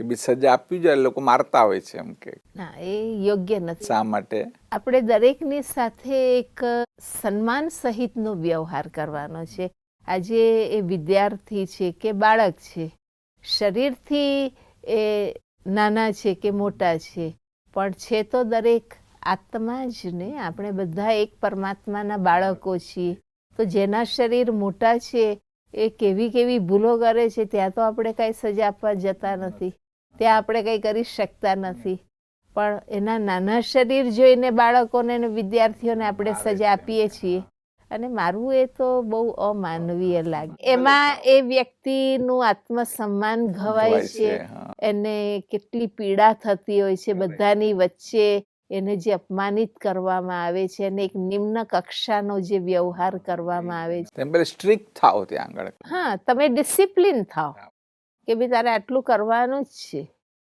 કે બી સજા આપવી જોઈએ લોકો મારતા હોય છે એમ કે. ના એ યોગ્ય નથી. શા માટે? આપણે દરેકની સાથે એક સન્માન સહિતનો વ્યવહાર કરવાનો છે. આજે એ વિદ્યાર્થી છે કે બાળક છે શરીરથી એ નાના છે કે મોટા છે પણ છે તો દરેક આત્મા જ ને. આપણે બધા એક પરમાત્માના બાળકો છીએ. તો જેના શરીર મોટા છે એ કેવી કેવી ભૂલો કરે છે ત્યાં તો આપણે કાંઈ સજા આપવા જતા નથી. ત્યાં આપણે કંઈ કરી શકતા નથી. પણ એના નાના શરીર જોઈને બાળકોને અને વિદ્યાર્થીઓને આપણે સજા આપીએ છીએ. અને મારું એ તો બહુ અમાનવીય લાગે. એમાં એ વ્યક્તિનું આત્મસન્માન ઘવાય છે. એને કેટલી પીડા થતી હોય છે બધાની વચ્ચે એને જે અપમાનિત કરવામાં આવે છે અને એક નિમ્ન કક્ષાનો જે વ્યવહાર કરવામાં આવે છે. તમે સ્ટ્રિક્ટ થાવ ત્યાં આગળ. હા તમે ડિસિપ્લિન થાઓ કે ભાઈ તારે આટલું કરવાનું જ છે.